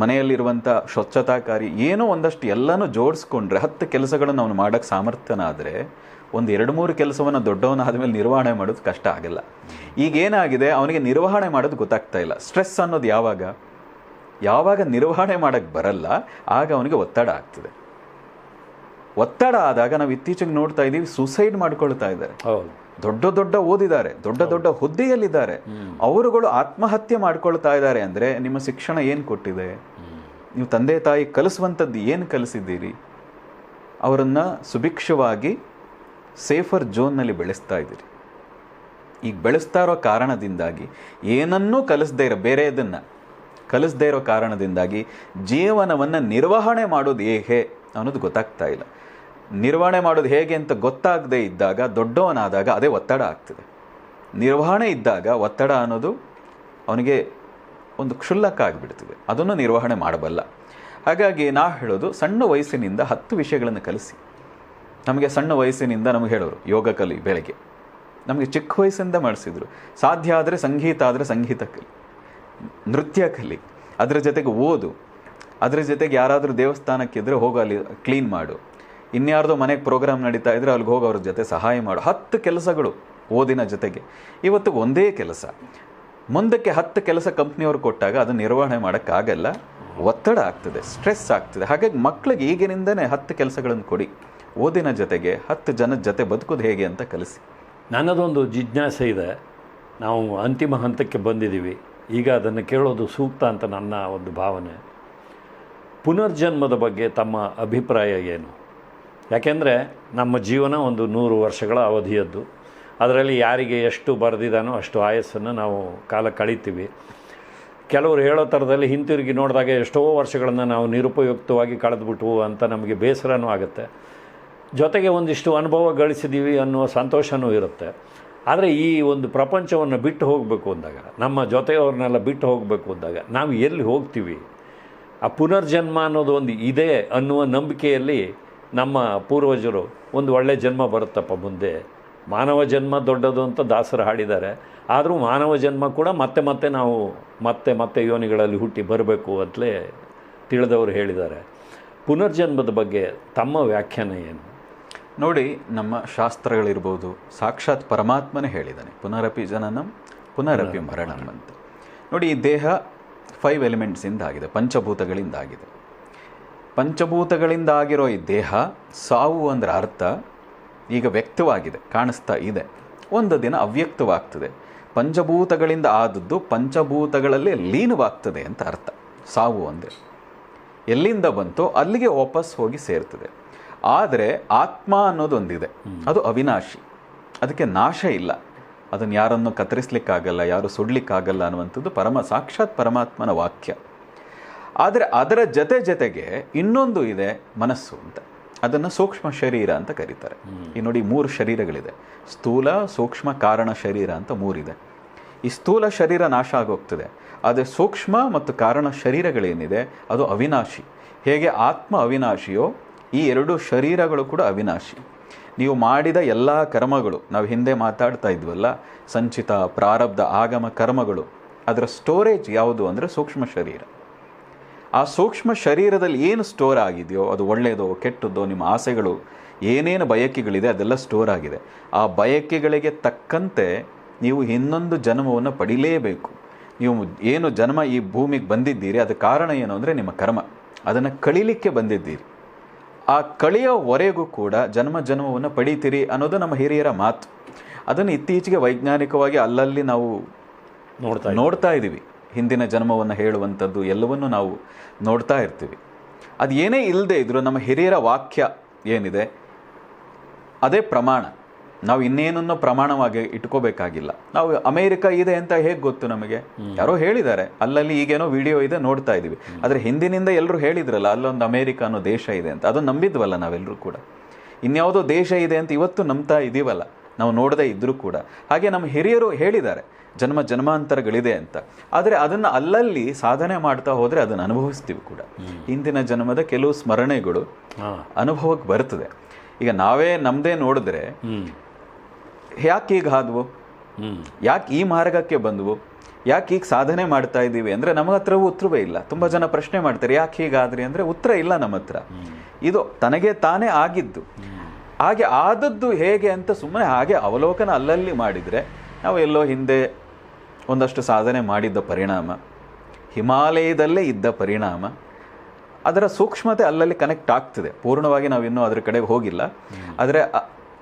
ಮನೆಯಲ್ಲಿರುವಂಥ ಸ್ವಚ್ಛತಾ ಕಾರ್ಯ ಏನೋ ಒಂದಷ್ಟು ಎಲ್ಲನೂ ಜೋಡಿಸ್ಕೊಂಡ್ರೆ ಹತ್ತು ಕೆಲಸಗಳನ್ನು ಅವನು ಮಾಡೋಕ್ಕೆ ಸಾಮರ್ಥ್ಯನಾದರೆ ಒಂದು ಎರಡು ಮೂರು ಕೆಲಸವನ್ನು ದೊಡ್ಡವನಾದ ಮೇಲೆ ನಿರ್ವಹಣೆ ಮಾಡೋದು ಕಷ್ಟ ಆಗಲ್ಲ. ಈಗ ಏನಾಗಿದೆ ಅವನಿಗೆ ನಿರ್ವಹಣೆ ಮಾಡೋದು ಗೊತ್ತಾಗ್ತಾ ಇಲ್ಲ. ಸ್ಟ್ರೆಸ್ ಅನ್ನೋದು ಯಾವಾಗ? ಯಾವಾಗ ನಿರ್ವಹಣೆ ಮಾಡೋಕ್ಕೆ ಬರಲ್ಲ, ಆಗ ಅವನಿಗೆ ಒತ್ತಡ ಆಗ್ತದೆ. ಒತ್ತಡ ಆದಾಗ ನಾವು ಇತ್ತೀಚೆಗೆ ನೋಡ್ತಾ ಇದ್ದೀವಿ ಸುಸೈಡ್ ಮಾಡ್ಕೊಳ್ತಾ ಇದ್ದಾರೆ. ಹೌದು. ದೊಡ್ಡ ದೊಡ್ಡ ಓದಿದ್ದಾರೆ ದೊಡ್ಡ ದೊಡ್ಡ ಹುದ್ದೆಯಲ್ಲಿದ್ದಾರೆ. ಅವರುಗಳು ಆತ್ಮಹತ್ಯೆ ಮಾಡ್ಕೊಳ್ತಾ ಇದ್ದಾರೆ ಅಂದರೆ ನಿಮ್ಮ ಶಿಕ್ಷಣ ಏನು ಕೊಟ್ಟಿದೆ? ನೀವು ತಂದೆ ತಾಯಿ ಕಲಿಸುವಂಥದ್ದು ಏನು ಕಲಿಸಿದ್ದೀರಿ? ಅವರನ್ನು ಸುಭಿಕ್ಷವಾಗಿ ಸೇಫರ್ ಝೋನ್ನಲ್ಲಿ ಬೆಳೆಸ್ತಾ ಇದ್ದೀರಿ. ಈಗ ಬೆಳೆಸ್ತಾ ಇರೋ ಕಾರಣದಿಂದಾಗಿ ಏನನ್ನೂ ಕಲಿಸದೇ ಇರೋ ಬೇರೆಯದನ್ನು ಕಲಿಸದೇ ಇರೋ ಕಾರಣದಿಂದಾಗಿ ಜೀವನವನ್ನು ನಿರ್ವಹಣೆ ಮಾಡೋದು ಹೇಗೆ ಅನ್ನೋದು ಗೊತ್ತಾಗ್ತಾ ಇಲ್ಲ. ನಿರ್ವಹಣೆ ಮಾಡೋದು ಹೇಗೆ ಅಂತ ಗೊತ್ತಾಗದೇ ಇದ್ದಾಗ, ದೊಡ್ಡವನಾದಾಗ ಅದೇ ಒತ್ತಡ ಆಗ್ತದೆ. ನಿರ್ವಹಣೆ ಇದ್ದಾಗ ಒತ್ತಡ ಅನ್ನೋದು ಅವನಿಗೆ ಒಂದು ಕ್ಷುಲ್ಲಕ ಆಗಿಬಿಡ್ತದೆ ಅದನ್ನು ನಿರ್ವಹಣೆ ಮಾಡಬಲ್ಲ. ಹಾಗಾಗಿ ನಾ ಹೇಳೋದು ಸಣ್ಣ ವಯಸ್ಸಿನಿಂದ ಹತ್ತು ವಿಷಯಗಳನ್ನು ಕಲಿಸಿ. ನಮಗೆ ಸಣ್ಣ ವಯಸ್ಸಿನಿಂದ ನಮಗೆ ಹೇಳೋರು, ಯೋಗ ಕಲಿ ಬೆಳಗ್ಗೆ. ನಮಗೆ ಚಿಕ್ಕ ವಯಸ್ಸಿಂದ ಮಾಡಿಸಿದ್ರು. ಸಾಧ್ಯ ಆದರೆ ಸಂಗೀತ ಆದರೆ ಸಂಗೀತ ಕಲಿ. ನೃತ್ಯ ಕಲಿ. ಅದರ ಜೊತೆಗೆ ಓದು. ಅದರ ಜೊತೆಗೆ ಯಾರಾದರೂ ದೇವಸ್ಥಾನಕ್ಕಿದ್ದರೆ ಹೋಗು ಅಲ್ಲಿ ಕ್ಲೀನ್ ಮಾಡು. ಇನ್ಯಾರ್ದೋ ಮನೆಗೆ ಪ್ರೋಗ್ರಾಮ್ ನಡೀತಾ ಇದ್ರೆ ಅಲ್ಲಿಗೆ ಹೋಗಿ ಅವ್ರ ಜೊತೆ ಸಹಾಯ ಮಾಡು. ಹತ್ತು ಕೆಲಸಗಳು ಓದಿನ ಜೊತೆಗೆ. ಇವತ್ತು ಒಂದೇ ಕೆಲಸ. ಮುಂದಕ್ಕೆ ಹತ್ತು ಕೆಲಸ ಕಂಪ್ನಿಯವ್ರು ಕೊಟ್ಟಾಗ ಅದನ್ನು ನಿರ್ವಹಣೆ ಮಾಡೋಕ್ಕಾಗಲ್ಲ. ಒತ್ತಡ ಆಗ್ತದೆ, ಸ್ಟ್ರೆಸ್ ಆಗ್ತದೆ. ಹಾಗಾಗಿ ಮಕ್ಕಳಿಗೆ ಈಗಿನಿಂದನೇ ಹತ್ತು ಕೆಲಸಗಳನ್ನು ಕೊಡಿ. ಓದಿನ ಜೊತೆಗೆ ಹತ್ತು ಜನದ ಜೊತೆ ಬದುಕೋದು ಹೇಗೆ ಅಂತ ಕಲಿಸಿ. ನನ್ನದೊಂದು ಜಿಜ್ಞಾಸೆ ಇದೆ. ನಾವು ಅಂತಿಮ ಹಂತಕ್ಕೆ ಬಂದಿದ್ದೀವಿ. ಈಗ ಅದನ್ನು ಕೇಳೋದು ಸೂಕ್ತ ಅಂತ ನನ್ನ ಒಂದು ಭಾವನೆ. ಪುನರ್ಜನ್ಮದ ಬಗ್ಗೆ ತಮ್ಮ ಅಭಿಪ್ರಾಯ ಏನು? ಯಾಕೆಂದರೆ ನಮ್ಮ ಜೀವನ ಒಂದು ನೂರು ವರ್ಷಗಳ ಅವಧಿಯದ್ದು. ಅದರಲ್ಲಿ ಯಾರಿಗೆ ಎಷ್ಟು ಬರೆದಿದ್ದಾನೋ ಅಷ್ಟು ಆಯಸ್ಸನ್ನು ನಾವು ಕಾಲ ಕಳೀತೀವಿ. ಕೆಲವರು ಹೇಳೋ ಥರದಲ್ಲಿ ಹಿಂತಿರುಗಿ ನೋಡಿದಾಗ ಎಷ್ಟೋ ವರ್ಷಗಳನ್ನು ನಾವು ನಿರುಪಯುಕ್ತವಾಗಿ ಕಳೆದ್ಬಿಟ್ವು ಅಂತ ನಮಗೆ ಬೇಸರನೂ ಆಗುತ್ತೆ. ಜೊತೆಗೆ ಒಂದಿಷ್ಟು ಅನುಭವ ಗಳಿಸಿದ್ದೀವಿ ಅನ್ನುವ ಸಂತೋಷನೂ ಇರುತ್ತೆ. ಆದರೆ ಈ ಒಂದು ಪ್ರಪಂಚವನ್ನು ಬಿಟ್ಟು ಹೋಗಬೇಕು ಅಂದಾಗ, ನಮ್ಮ ಜೊತೆಯವ್ರನ್ನೆಲ್ಲ ಬಿಟ್ಟು ಹೋಗಬೇಕು ಅಂದಾಗ, ನಾವು ಎಲ್ಲಿ ಹೋಗ್ತೀವಿ? ಆ ಪುನರ್ಜನ್ಮ ಅನ್ನೋದು ಒಂದು ಇದೆ ಅನ್ನುವ ನಂಬಿಕೆಯಲ್ಲಿ ನಮ್ಮ ಪೂರ್ವಜರು ಒಂದು ಒಳ್ಳೆ ಜನ್ಮ ಬರುತ್ತಪ್ಪ ಮುಂದೆ. ಮಾನವ ಜನ್ಮ ದೊಡ್ಡದು ಅಂತ ದಾಸರು ಹಾಡಿದ್ದಾರೆ. ಆದರೂ ಮಾನವ ಜನ್ಮ ಕೂಡ ಮತ್ತೆ ಮತ್ತೆ ನಾವು ಮತ್ತೆ ಮತ್ತೆ ಯೋನಿಗಳಲ್ಲಿ ಹುಟ್ಟಿ ಬರಬೇಕು ಅಂತಲೇ ತಿಳಿದವರು ಹೇಳಿದ್ದಾರೆ. ಪುನರ್ಜನ್ಮದ ಬಗ್ಗೆ ತಮ್ಮ ವ್ಯಾಖ್ಯಾನ ಏನು? ನೋಡಿ ನಮ್ಮ ಶಾಸ್ತ್ರಗಳಿರ್ಬೋದು ಸಾಕ್ಷಾತ್ ಪರಮಾತ್ಮನೇ ಹೇಳಿದ್ದಾನೆ. ಪುನರಪಿ ಜನನಂ ಪುನರಪಿ ಮರಣಂ ಅಂತ. ನೋಡಿ ಈ ದೇಹ ಫೈವ್ ಎಲಿಮೆಂಟ್ಸಿಂದ ಆಗಿದೆ ಪಂಚಭೂತಗಳಿಂದ ಆಗಿದೆ ಪಂಚಭೂತಗಳಿಂದ ಆಗಿರೋ ಈ ದೇಹ ಸಾವು ಅಂದ್ರೆ ಅರ್ಥ ಈಗ ವ್ಯಕ್ತವಾಗಿದೆ, ಕಾಣಿಸ್ತಾ ಇದೆ. ಒಂದು ದಿನ ಅವ್ಯಕ್ತವಾಗ್ತದೆ. ಪಂಚಭೂತಗಳಿಂದ ಆದದ್ದು ಪಂಚಭೂತಗಳಲ್ಲಿ ಲೀನವಾಗ್ತದೆ ಅಂತ ಅರ್ಥ. ಸಾವು ಅಂದರೆ ಎಲ್ಲಿಂದ ಬಂತೋ ಅಲ್ಲಿಗೆ ವಾಪಸ್ ಹೋಗಿ ಸೇರ್ತದೆ. ಆದರೆ ಆತ್ಮ ಅನ್ನೋದೊಂದಿದೆ. ಅದು ಅವಿನಾಶಿ. ಅದಕ್ಕೆ ನಾಶ ಇಲ್ಲ. ಅದನ್ನು ಯಾರನ್ನು ಕತ್ತರಿಸ್ಲಿಕ್ಕಾಗಲ್ಲ, ಯಾರು ಸುಡ್ಲಿಕ್ಕಾಗಲ್ಲ ಅನ್ನುವಂಥದ್ದು ಪರಮ ಸಾಕ್ಷಾತ್ ಪರಮಾತ್ಮನ ವಾಕ್ಯ. ಆದರೆ ಅದರ ಜೊತೆ ಜೊತೆಗೆ ಇನ್ನೊಂದು ಇದೆ ಮನಸ್ಸು ಅಂತ. ಅದನ್ನು ಸೂಕ್ಷ್ಮ ಶರೀರ ಅಂತ ಕರೀತಾರೆ. ಈ ನೋಡಿ ಮೂರು ಶರೀರಗಳಿದೆ. ಸ್ಥೂಲ, ಸೂಕ್ಷ್ಮ, ಕಾರಣ ಶರೀರ ಅಂತ ಮೂರಿದೆ. ಈ ಸ್ಥೂಲ ಶರೀರ ನಾಶ ಆಗೋಗ್ತದೆ. ಆದರೆ ಸೂಕ್ಷ್ಮ ಮತ್ತು ಕಾರಣ ಶರೀರಗಳೇನಿದೆ? ಅದು ಅವಿನಾಶಿ. ಹೇಗೆ ಆತ್ಮ ಅವಿನಾಶಿಯೋ ಈ ಎರಡು ಶರೀರಗಳು ಕೂಡ ಅವಿನಾಶಿ. ನೀವು ಮಾಡಿದ ಎಲ್ಲ ಕರ್ಮಗಳು, ನಾವು ಹಿಂದೆ ಮಾತಾಡ್ತಾ ಇದ್ವಲ್ಲ, ಸಂಚಿತ, ಪ್ರಾರಬ್ಧ, ಆಗಮ ಕರ್ಮಗಳು, ಅದರ ಸ್ಟೋರೇಜ್ ಯಾವುದು ಅಂದರೆ ಸೂಕ್ಷ್ಮ ಶರೀರ. ಆ ಸೂಕ್ಷ್ಮ ಶರೀರದಲ್ಲಿ ಏನು ಸ್ಟೋರ್ ಆಗಿದೆಯೋ ಅದು ಒಳ್ಳೆಯದೋ ಕೆಟ್ಟದ್ದೋ ನಿಮ್ಮ ಆಸೆಗಳು ಏನೇನು ಬಯಕೆಗಳಿದೆ ಅದೆಲ್ಲ ಸ್ಟೋರ್ ಆಗಿದೆ. ಆ ಬಯಕೆಗಳಿಗೆ ತಕ್ಕಂತೆ ನೀವು ಇನ್ನೊಂದು ಜನ್ಮವನ್ನು ಪಡಿಲೇಬೇಕು. ನೀವು ಏನು ಜನ್ಮ ಈ ಭೂಮಿಗೆ ಬಂದಿದ್ದೀರಿ ಅದು ಕಾರಣ ಏನು ಅಂದರೆ ನಿಮ್ಮ ಕರ್ಮ. ಅದನ್ನು ಕಳಿಲಿಕ್ಕೆ ಬಂದಿದ್ದೀರಿ. ಆ ಕಳಿಯೋವರೆಗೂ ಕೂಡ ಜನ್ಮ ಜನ್ಮವನ್ನು ಪಡೀತೀರಿ ಅನ್ನೋದು ನಮ್ಮ ಹಿರಿಯರ ಮಾತು. ಅದನ್ನು ಇತ್ತೀಚೆಗೆ ವೈಜ್ಞಾನಿಕವಾಗಿ ಅಲ್ಲಲ್ಲಿ ನಾವು ನೋಡ್ತಾ ನೋಡ್ತಾ ಇದ್ದೀವಿ. ಹಿಂದಿನ ಜನ್ಮವನ್ನು ಹೇಳುವಂಥದ್ದು ಎಲ್ಲವನ್ನು ನಾವು ನೋಡ್ತಾ ಇರ್ತೀವಿ. ಅದು ಏನೇ ಇಲ್ಲದೆ ಇದ್ದರೂ ನಮ್ಮ ಹಿರಿಯರ ವಾಕ್ಯ ಏನಿದೆ? ಅದೇ ಪ್ರಮಾಣ. ನಾವು ಇನ್ನೇನನ್ನು ಪ್ರಮಾಣವಾಗಿ ಇಟ್ಕೋಬೇಕಾಗಿಲ್ಲ. ನಾವು ಅಮೇರಿಕ ಇದೆ ಅಂತ ಹೇಗೆ ಗೊತ್ತು ನಮಗೆ? ಯಾರೋ ಹೇಳಿದ್ದಾರೆ. ಅಲ್ಲಲ್ಲಿ ಈಗೇನೋ ವಿಡಿಯೋ ಇದೆ ನೋಡ್ತಾ ಇದ್ದೀವಿ. ಆದರೆ ಹಿಂದಿನಿಂದ ಎಲ್ಲರೂ ಹೇಳಿದ್ರಲ್ಲ, ಅಲ್ಲೊಂದು ಅಮೇರಿಕ ಅನ್ನೋ ದೇಶ ಇದೆ ಅಂತ. ಅದು ನಂಬಿದ್ವಲ್ಲ ನಾವೆಲ್ಲರೂ ಕೂಡ. ಇನ್ಯಾವುದೋ ದೇಶ ಇದೆ ಅಂತ ಇವತ್ತು ನಂಬ್ತಾ ಇದೀವಲ್ಲ. ನಾವು ನೋಡದೇ ಇದ್ದರೂ ಕೂಡ. ಹಾಗೆ ನಮ್ಮ ಹಿರಿಯರು ಹೇಳಿದ್ದಾರೆ ಜನ್ಮ ಜನ್ಮಾಂತರಗಳಿದೆ ಅಂತ. ಆದರೆ ಅದನ್ನು ಅಲ್ಲಲ್ಲಿ ಸಾಧನೆ ಮಾಡ್ತಾ ಹೋದರೆ ಅದನ್ನು ಅನುಭವಿಸ್ತೀವಿ ಕೂಡ. ಹಿಂದಿನ ಜನ್ಮದ ಕೆಲವು ಸ್ಮರಣೆಗಳು ಅನುಭವಕ್ಕೆ ಬರ್ತದೆ. ಈಗ ನಾವೇ ನಮ್ಮದೇ ನೋಡಿದ್ರೆ ಯಾಕೆ ಈಗ ಹಾದ್ವು? ಯಾಕೆ ಈ ಮಾರ್ಗಕ್ಕೆ ಬಂದವು? ಯಾಕೆ ಈಗ ಸಾಧನೆ ಮಾಡ್ತಾ ಇದ್ದೀವಿ ಅಂದರೆ ನಮ್ಮ ಹತ್ರವೂ ಉತ್ತರವೇ ಇಲ್ಲ. ತುಂಬ ಜನ ಪ್ರಶ್ನೆ ಮಾಡ್ತಾರೆ ಯಾಕೆ ಹೀಗಾದ್ರಿ? ಅಂದರೆ ಉತ್ತರ ಇಲ್ಲ ನಮ್ಮ ಹತ್ರ. ಇದು ತನಗೆ ತಾನೇ ಆಗಿದ್ದು. ಹಾಗೆ ಆದದ್ದು ಹೇಗೆ ಅಂತ ಸುಮ್ಮನೆ ಹಾಗೆ ಅವಲೋಕನ ಅಲ್ಲಲ್ಲಿ ಮಾಡಿದರೆ ನಾವು ಎಲ್ಲೋ ಹಿಂದೆ ಒಂದಷ್ಟು ಸಾಧನೆ ಮಾಡಿದ್ದ ಪರಿಣಾಮ ಹಿಮಾಲಯದಲ್ಲೇ ಇದ್ದ ಪರಿಣಾಮ ಅದರ ಸೂಕ್ಷ್ಮತೆ ಅಲ್ಲಲ್ಲಿ ಕನೆಕ್ಟ್ ಆಗ್ತಿದೆ. ಪೂರ್ಣವಾಗಿ ನಾವು ಇನ್ನೂ ಅದರ ಕಡೆಗೆ ಹೋಗಿಲ್ಲ. ಆದರೆ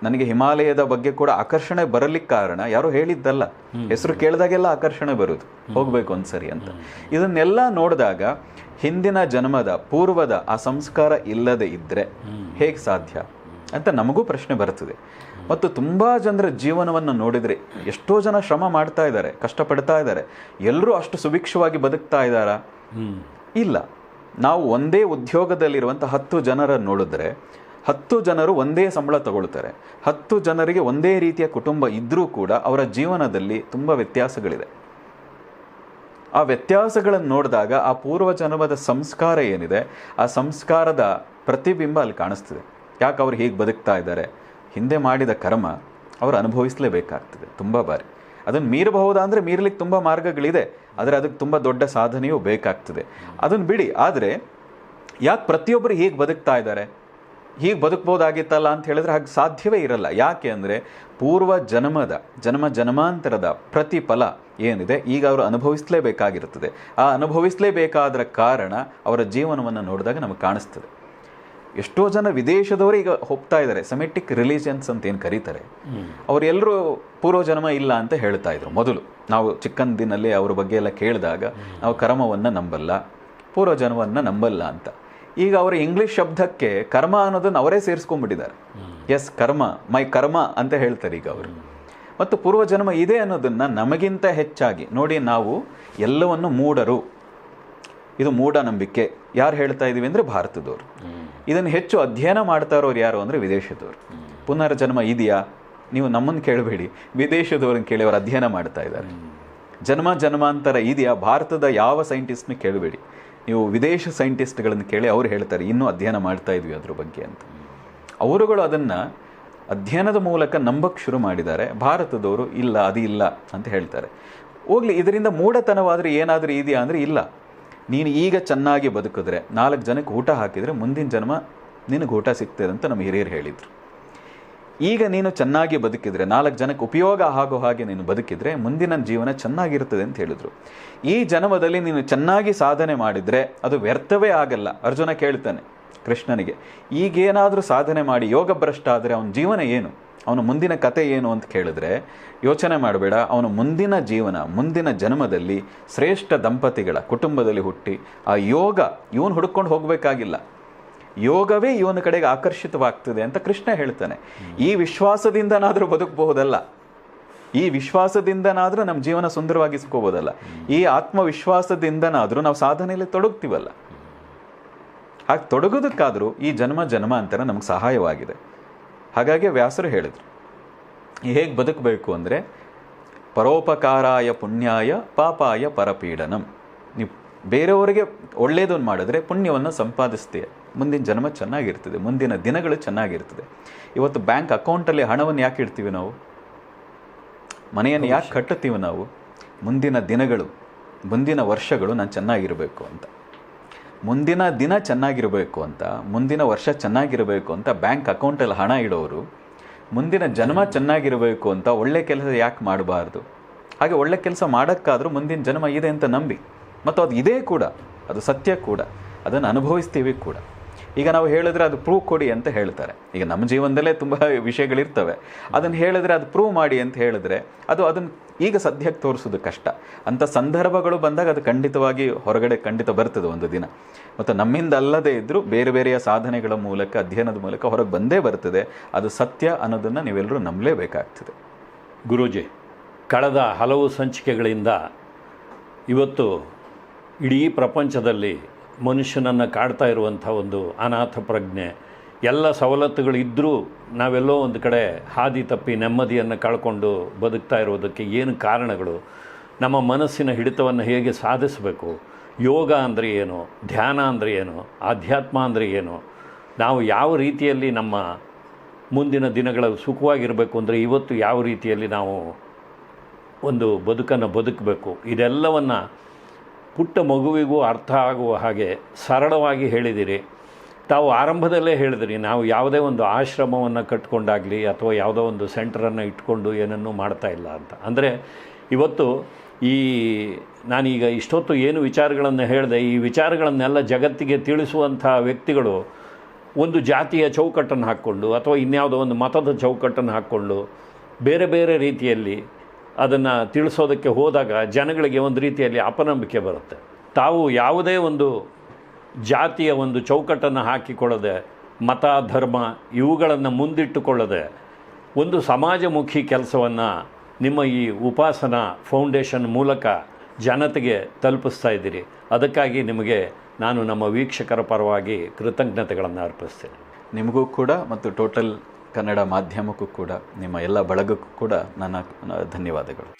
ನನಗೆ ಹಿಮಾಲಯದ ಬಗ್ಗೆ ಕೂಡ ಆಕರ್ಷಣೆ ಬರಲಿಕ್ಕೆ ಕಾರಣ ಯಾರು ಹೇಳಿದ್ದಲ್ಲ. ಹೆಸರು ಕೇಳಿದಾಗೆಲ್ಲ ಆಕರ್ಷಣೆ ಬರುದು ಹೋಗ್ಬೇಕು ಒಂದ್ಸರಿ ಅಂತ. ಇದನ್ನೆಲ್ಲ ನೋಡಿದಾಗ ಹಿಂದಿನ ಜನ್ಮದ ಪೂರ್ವದ ಆ ಸಂಸ್ಕಾರ ಇಲ್ಲದೆ ಇದ್ರೆ ಹೇಗೆ ಸಾಧ್ಯ? ಅಂತ ನಮಗೂ ಪ್ರಶ್ನೆ ಬರ್ತದೆ. ಮತ್ತು ತುಂಬ ಜನರ ಜೀವನವನ್ನು ನೋಡಿದರೆ ಎಷ್ಟೋ ಜನ ಶ್ರಮ ಮಾಡ್ತಾ ಇದ್ದಾರೆ ಕಷ್ಟಪಡ್ತಾ ಇದ್ದಾರೆ. ಎಲ್ಲರೂ ಅಷ್ಟು ಸುಭಿಕ್ಷವಾಗಿ ಬದುಕ್ತಾ ಇದ್ದಾರಾ? ಇಲ್ಲ. ನಾವು ಒಂದೇ ಉದ್ಯೋಗದಲ್ಲಿರುವಂಥ ಹತ್ತು ಜನರನ್ನು ನೋಡಿದ್ರೆ ಹತ್ತು ಜನರು ಒಂದೇ ಸಂಬಳ ತಗೊಳ್ತಾರೆ. ಹತ್ತು ಜನರಿಗೆ ಒಂದೇ ರೀತಿಯ ಕುಟುಂಬ ಇದ್ದರೂ ಕೂಡ ಅವರ ಜೀವನದಲ್ಲಿ ತುಂಬ ವ್ಯತ್ಯಾಸಗಳಿದೆ. ಆ ವ್ಯತ್ಯಾಸಗಳನ್ನು ನೋಡಿದಾಗ ಆ ಪೂರ್ವ ಜನ್ಮದ ಸಂಸ್ಕಾರ ಏನಿದೆ ಆ ಸಂಸ್ಕಾರದ ಪ್ರತಿಬಿಂಬ ಅಲ್ಲಿ ಕಾಣಿಸ್ತಿದೆ. ಯಾಕೆ ಅವ್ರು ಹೀಗೆ ಬದುಕ್ತಾ ಇದ್ದಾರೆ? ಹಿಂದೆ ಮಾಡಿದ ಕರ್ಮ ಅವರು ಅನುಭವಿಸಲೇಬೇಕಾಗ್ತದೆ, ತುಂಬ ಬಾರಿ. ಅದನ್ನು ಮೀರಬಹುದಾ ಅಂದರೆ ಮೀರಲಿಕ್ಕೆ ತುಂಬ ಮಾರ್ಗಗಳಿದೆ, ಆದರೆ ಅದಕ್ಕೆ ತುಂಬ ದೊಡ್ಡ ಸಾಧನೆಯೂ ಬೇಕಾಗ್ತದೆ. ಅದನ್ನು ಬಿಡಿ, ಆದರೆ ಯಾಕೆ ಪ್ರತಿಯೊಬ್ಬರು ಹೀಗೆ ಬದುಕ್ತಾ ಇದ್ದಾರೆ? ಹೀಗೆ ಬದುಕ್ಬೋದಾಗಿತ್ತಲ್ಲ ಅಂತ ಹೇಳಿದ್ರೆ ಹಾಗೆ ಸಾಧ್ಯವೇ ಇರಲ್ಲ. ಯಾಕೆ ಅಂದರೆ ಪೂರ್ವ ಜನ್ಮದ, ಜನ್ಮ ಜನ್ಮಾಂತರದ ಪ್ರತಿಫಲ ಏನಿದೆ, ಈಗ ಅವರು ಅನುಭವಿಸಲೇಬೇಕಾಗಿರುತ್ತದೆ ಆ ಅನುಭವಿಸಲೇಬೇಕಾದ ಕಾರಣ ಅವರ ಜೀವನವನ್ನು ನೋಡಿದಾಗ ನಮಗೆ ಕಾಣಿಸ್ತದೆ. ಎಷ್ಟೋ ಜನ ವಿದೇಶದವರು ಈಗ ಹೋಗ್ತಾ ಇದ್ದಾರೆ. ಸೆಮೆಟಿಕ್ ರಿಲಿಜನ್ಸ್ ಅಂತ ಏನು ಕರೀತಾರೆ. ಅವರೆಲ್ಲರೂ ಪೂರ್ವ ಜನ್ಮ ಇಲ್ಲ ಅಂತ ಹೇಳ್ತಾ ಇದ್ರು ಮೊದಲು. ನಾವು ಚಿಕ್ಕಂದಿನಲ್ಲಿ ಅವ್ರ ಬಗ್ಗೆ ಎಲ್ಲ ಕೇಳಿದಾಗ ನಾವು ಕರ್ಮವನ್ನು ನಂಬಲ್ಲ ಪೂರ್ವ ಜನ್ಮವನ್ನು ನಂಬಲ್ಲ ಅಂತ. ಈಗ ಅವರ ಇಂಗ್ಲಿಷ್ ಶಬ್ದಕ್ಕೆ ಕರ್ಮ ಅನ್ನೋದನ್ನು ಅವರೇ ಸೇರಿಸ್ಕೊಂಡ್ಬಿಟ್ಟಿದ್ದಾರೆ. ಎಸ್ ಕರ್ಮ ಮೈ ಕರ್ಮ ಅಂತ ಹೇಳ್ತಾರೆ ಈಗ ಅವರು. ಮತ್ತು ಪೂರ್ವ ಜನ್ಮ ಇದೆ ಅನ್ನೋದನ್ನ ನಮಗಿಂತ ಹೆಚ್ಚಾಗಿ ನೋಡಿ ನಾವು ಎಲ್ಲವನ್ನು ಮೂಡರು. ಇದು ಮೂಢನಂಬಿಕೆ. ಯಾರು ಹೇಳ್ತಾ ಇದೀವಿ ಅಂದರೆ ಭಾರತದವರು. ಇದನ್ನು ಹೆಚ್ಚು ಅಧ್ಯಯನ ಮಾಡ್ತಾ ಇರೋರು ಯಾರು ಅಂದರೆ ವಿದೇಶದವರು. ಪುನರ್ಜನ್ಮ ಇದೆಯಾ? ನೀವು ನಮ್ಮನ್ನು ಕೇಳಬೇಡಿ. ವಿದೇಶದವ್ರನ್ನ ಕೇಳಿ ಅವರು ಅಧ್ಯಯನ ಮಾಡ್ತಾ ಇದ್ದಾರೆ. ಜನ್ಮ ಜನ್ಮಾಂತರ ಇದೆಯಾ? ಭಾರತದ ಯಾವ ಸೈಂಟಿಸ್ಟ್ನ ಕೇಳಬೇಡಿ. ನೀವು ವಿದೇಶ ಸೈಂಟಿಸ್ಟ್ಗಳನ್ನು ಕೇಳಿ ಅವ್ರು ಹೇಳ್ತಾರೆ, ಇನ್ನೂ ಅಧ್ಯಯನ ಮಾಡ್ತಾ ಇದ್ವಿ ಅದ್ರ ಬಗ್ಗೆ ಅಂತ. ಅವರುಗಳು ಅದನ್ನು ಅಧ್ಯಯನದ ಮೂಲಕ ನಂಬಕ್ಕೆ ಶುರು ಮಾಡಿದ್ದಾರೆ. ಭಾರತದವರು ಇಲ್ಲ, ಅದು ಇಲ್ಲ ಅಂತ ಹೇಳ್ತಾರೆ. ಹೋಗ್ಲಿ, ಇದರಿಂದ ಮೂಢತನವಾದರೆ ಏನಾದರೂ ಇದೆಯಾ ಅಂದರೆ ಇಲ್ಲ. ನೀನು ಈಗ ಚೆನ್ನಾಗಿ ಬದುಕಿದ್ರೆ ನಾಲ್ಕು ಜನಕ್ಕೆ ಊಟ ಹಾಕಿದರೆ ಮುಂದಿನ ಜನ್ಮ ನಿನಗೆ ಊಟ ಸಿಗ್ತದೆ ಅಂತ ನಮ್ಮ ಹಿರಿಯರು ಹೇಳಿದರು. ಈಗ ನೀನು ಚೆನ್ನಾಗಿ ಬದುಕಿದರೆ ನಾಲ್ಕು ಜನಕ್ಕೆ ಉಪಯೋಗ ಆಗೋ ಹಾಗೆ ನೀನು ಬದುಕಿದರೆ ಮುಂದಿನ ಜೀವನ ಚೆನ್ನಾಗಿರ್ತದೆ ಅಂತ ಹೇಳಿದರು. ಈ ಜನ್ಮದಲ್ಲಿ ನೀನು ಚೆನ್ನಾಗಿ ಸಾಧನೆ ಮಾಡಿದರೆ ಅದು ವ್ಯರ್ಥವೇ ಆಗಲ್ಲ. ಅರ್ಜುನ ಕೇಳ್ತಾನೆ ಕೃಷ್ಣನಿಗೆ, ಈಗೇನಾದರೂ ಸಾಧನೆ ಮಾಡಿ ಯೋಗ ಭ್ರಷ್ಟ ಆದರೆ ಅವನ ಜೀವನ ಏನು? ಅವನ ಮುಂದಿನ ಕತೆ ಏನು ಅಂತ ಕೇಳಿದ್ರೆ, ಯೋಚನೆ ಮಾಡಬೇಡ, ಅವನ ಮುಂದಿನ ಜೀವನ, ಮುಂದಿನ ಜನ್ಮದಲ್ಲಿ ಶ್ರೇಷ್ಠ ದಂಪತಿಗಳ ಕುಟುಂಬದಲ್ಲಿ ಹುಟ್ಟಿ, ಆ ಯೋಗ ಇವನು ಹುಡುಕೊಂಡು ಹೋಗಬೇಕಾಗಿಲ್ಲ. ಯೋಗವೇ ಇವನ ಕಡೆಗೆ ಆಕರ್ಷಿತವಾಗ್ತದೆ ಅಂತ ಕೃಷ್ಣ ಹೇಳ್ತಾನೆ. ಈ ವಿಶ್ವಾಸದಿಂದನಾದರೂ ಬದುಕಬಹುದಲ್ಲ. ಈ ವಿಶ್ವಾಸದಿಂದನಾದರೂ ನಮ್ಮ ಜೀವನ ಸುಂದರವಾಗಿಸ್ಕೋಬೋದಲ್ಲ ಈ ಆತ್ಮವಿಶ್ವಾಸದಿಂದನಾದರೂ ನಾವು ಸಾಧನೆಯಲ್ಲಿ ತೊಡಗ್ತೀವಲ್ಲ. ಹಾಗೆ ತೊಡಗೋದಕ್ಕಾದರೂ ಈ ಜನ್ಮ ಜನ್ಮಾಂತರ ನಮ್ಗೆ ಸಹಾಯವಾಗಿದೆ. ಹಾಗಾಗಿ ವ್ಯಾಸರು ಹೇಳಿದರು. ಹೇಗೆ ಬದುಕಬೇಕು ಅಂದರೆ ಪರೋಪಕಾರಾಯ ಪುಣ್ಯಾಯ ಪಾಪಾಯ ಪರಪೀಡನಂ. ನೀವು ಬೇರೆಯವರಿಗೆ ಒಳ್ಳೆಯದನ್ನು ಮಾಡಿದ್ರೆ ಪುಣ್ಯವನ್ನು ಸಂಪಾದಿಸ್ತೀಯ. ಮುಂದಿನ ಜನ್ಮ ಚೆನ್ನಾಗಿರ್ತದೆ ಮುಂದಿನ ದಿನಗಳು ಚೆನ್ನಾಗಿರ್ತದೆ. ಇವತ್ತು ಬ್ಯಾಂಕ್ ಅಕೌಂಟಲ್ಲಿ ಹಣವನ್ನು ಯಾಕೆ ಇಡ್ತೀವಿ ನಾವು? ಮನೆಯನ್ನು ಯಾಕೆ ಕಟ್ಟುತ್ತೀವಿ ನಾವು? ಮುಂದಿನ ದಿನಗಳು ಮುಂದಿನ ವರ್ಷಗಳು ನಾನು ಚೆನ್ನಾಗಿರಬೇಕು ಅಂತ. ಮುಂದಿನ ದಿನ ಚೆನ್ನಾಗಿರಬೇಕು ಅಂತ, ಮುಂದಿನ ವರ್ಷ ಚೆನ್ನಾಗಿರಬೇಕು ಅಂತ ಬ್ಯಾಂಕ್ ಅಕೌಂಟಲ್ಲಿ ಹಣ ಇಡೋರು, ಮುಂದಿನ ಜನ್ಮ ಚೆನ್ನಾಗಿರಬೇಕು ಅಂತ ಒಳ್ಳೆ ಕೆಲಸ ಯಾಕೆ ಮಾಡಬಾರ್ದು? ಹಾಗೆ ಒಳ್ಳೆ ಕೆಲಸ ಮಾಡೋಕ್ಕಾದರೂ ಮುಂದಿನ ಜನ್ಮ ಇದೆ ಅಂತ ನಂಬಿ. ಮತ್ತು ಅದು ಇದೇ ಕೂಡ, ಅದು ಸತ್ಯ ಕೂಡ, ಅದನ್ನು ಅನುಭವಿಸ್ತೀವಿ ಕೂಡ. ಈಗ ನಾವು ಹೇಳಿದ್ರೆ ಅದು ಪ್ರೂವ್ ಕೊಡಿ ಅಂತ ಹೇಳ್ತಾರೆ. ಈಗ ನಮ್ಮ ಜೀವನದಲ್ಲೇ ತುಂಬ ವಿಷಯಗಳಿರ್ತವೆ. ಅದನ್ನು ಹೇಳಿದ್ರೆ ಅದು ಪ್ರೂವ್ ಮಾಡಿ ಅಂತ ಹೇಳಿದ್ರೆ, ಅದು ಅದನ್ನು ಈಗ ಸದ್ಯಕ್ಕೆ ತೋರಿಸೋದು ಕಷ್ಟ. ಅಂಥ ಸಂದರ್ಭಗಳು ಬಂದಾಗ ಅದು ಖಂಡಿತವಾಗಿ ಹೊರಗಡೆ ಖಂಡಿತ ಬರ್ತದೆ ಒಂದು ದಿನ. ಮತ್ತು ನಮ್ಮಿಂದ ಅಲ್ಲದೇ ಇದ್ದರೂ ಬೇರೆ ಬೇರೆಯ ಸಾಧನೆಗಳ ಮೂಲಕ, ಅಧ್ಯಯನದ ಮೂಲಕ ಹೊರಗೆ ಬಂದೇ ಬರ್ತದೆ. ಅದು ಸತ್ಯ ಅನ್ನೋದನ್ನು ನೀವೆಲ್ಲರೂ ನಂಬಲೇಬೇಕಾಗ್ತದೆ. ಗುರೂಜಿ, ಕಳೆದ ಹಲವು ಸಂಚಿಕೆಗಳಿಂದ ಇವತ್ತು ಇಡೀ ಪ್ರಪಂಚದಲ್ಲಿ ಮನುಷ್ಯನನ್ನು ಕಾಡ್ತಾ ಇರುವಂಥ ಒಂದು ಅನಾಥ ಪ್ರಜ್ಞೆ ಎಲ್ಲ ಸವಲತ್ತುಗಳಿದ್ದರೂ ನಾವೆಲ್ಲೋ ಒಂದು ಕಡೆ ಹಾದಿ ತಪ್ಪಿ ನೆಮ್ಮದಿಯನ್ನು ಕಳ್ಕೊಂಡು ಬದುಕ್ತಾ ಇರೋದಕ್ಕೆ ಏನು ಕಾರಣಗಳು? ನಮ್ಮ ಮನಸ್ಸಿನ ಹಿಡಿತವನ್ನು ಹೇಗೆ ಸಾಧಿಸಬೇಕು? ಯೋಗ ಅಂದರೆ ಏನು? ಧ್ಯಾನ ಅಂದರೆ ಏನು? ಆಧ್ಯಾತ್ಮ ಅಂದರೆ ಏನು? ನಾವು ಯಾವ ರೀತಿಯಲ್ಲಿ ನಮ್ಮ ಮುಂದಿನ ದಿನಗಳ ಸುಖವಾಗಿರಬೇಕು ಅಂದರೆ ಇವತ್ತು ಯಾವ ರೀತಿಯಲ್ಲಿ ನಾವು ಒಂದು ಬದುಕನ್ನು ಬದುಕಬೇಕು? ಇದೆಲ್ಲವನ್ನು ಪುಟ್ಟ ಮಗುವಿಗೂ ಅರ್ಥ ಆಗುವ ಹಾಗೆ ಸರಳವಾಗಿ ಹೇಳಿದಿರಿ. ತಾವು ಆರಂಭದಲ್ಲೇ ಹೇಳಿದ್ರಿ, ನಾವು ಯಾವುದೇ ಒಂದು ಆಶ್ರಮವನ್ನು ಕಟ್ಕೊಂಡಾಗಲಿ ಅಥವಾ ಯಾವುದೋ ಒಂದು ಸೆಂಟ್ರನ್ನು ಇಟ್ಕೊಂಡು ಏನನ್ನೂ ಮಾಡ್ತಾ ಇಲ್ಲ ಅಂತ. ಅಂದರೆ ಇವತ್ತು ಈ ನಾನೀಗ ಇಷ್ಟೊತ್ತು ಏನು ವಿಚಾರಗಳನ್ನು ಹೇಳಿದೆ, ಈ ವಿಚಾರಗಳನ್ನೆಲ್ಲ ಜಗತ್ತಿಗೆ ತಿಳಿಸುವಂಥ ವ್ಯಕ್ತಿಗಳು ಒಂದು ಜಾತಿಯ ಚೌಕಟ್ಟನ್ನು ಹಾಕ್ಕೊಂಡು ಅಥವಾ ಇನ್ಯಾವುದೋ ಒಂದು ಮತದ ಚೌಕಟ್ಟನ್ನು ಹಾಕ್ಕೊಂಡು ಬೇರೆ ಬೇರೆ ರೀತಿಯಲ್ಲಿ ಅದನ್ನು ತಿಳಿಸೋದಕ್ಕೆ ಹೋದಾಗ ಜನಗಳಿಗೆ ಒಂದು ರೀತಿಯಲ್ಲಿ ಅಪನಂಬಿಕೆ ಬರುತ್ತೆ. ತಾವು ಯಾವುದೇ ಒಂದು ಜಾತಿಯ ಒಂದು ಚೌಕಟ್ಟನ್ನು ಹಾಕಿಕೊಳ್ಳದೆ, ಮತ, ಧರ್ಮ ಇವುಗಳನ್ನು ಮುಂದಿಟ್ಟುಕೊಳ್ಳದೆ, ಒಂದು ಸಮಾಜಮುಖಿ ಕೆಲಸವನ್ನು ನಿಮ್ಮ ಈ ಉಪಾಸನಾ ಫೌಂಡೇಶನ್ ಮೂಲಕ ಜನತೆಗೆ ತಲುಪಿಸ್ತಾ ಇದ್ದೀರಿ. ಅದಕ್ಕಾಗಿ ನಿಮಗೆ ನಾನು ನಮ್ಮ ವೀಕ್ಷಕರ ಪರವಾಗಿ ಕೃತಜ್ಞತೆಗಳನ್ನು ಅರ್ಪಿಸ್ತೇನೆ. ನಿಮಗೂ ಕೂಡ ಮತ್ತು ಟೋಟಲ್ ಕನ್ನಡ ಮಾಧ್ಯಮಕ್ಕೂ ಕೂಡ, ನಿಮ್ಮ ಎಲ್ಲ ಬಳಗಕ್ಕೂ ಕೂಡ ನನ್ನ ಧನ್ಯವಾದಗಳು.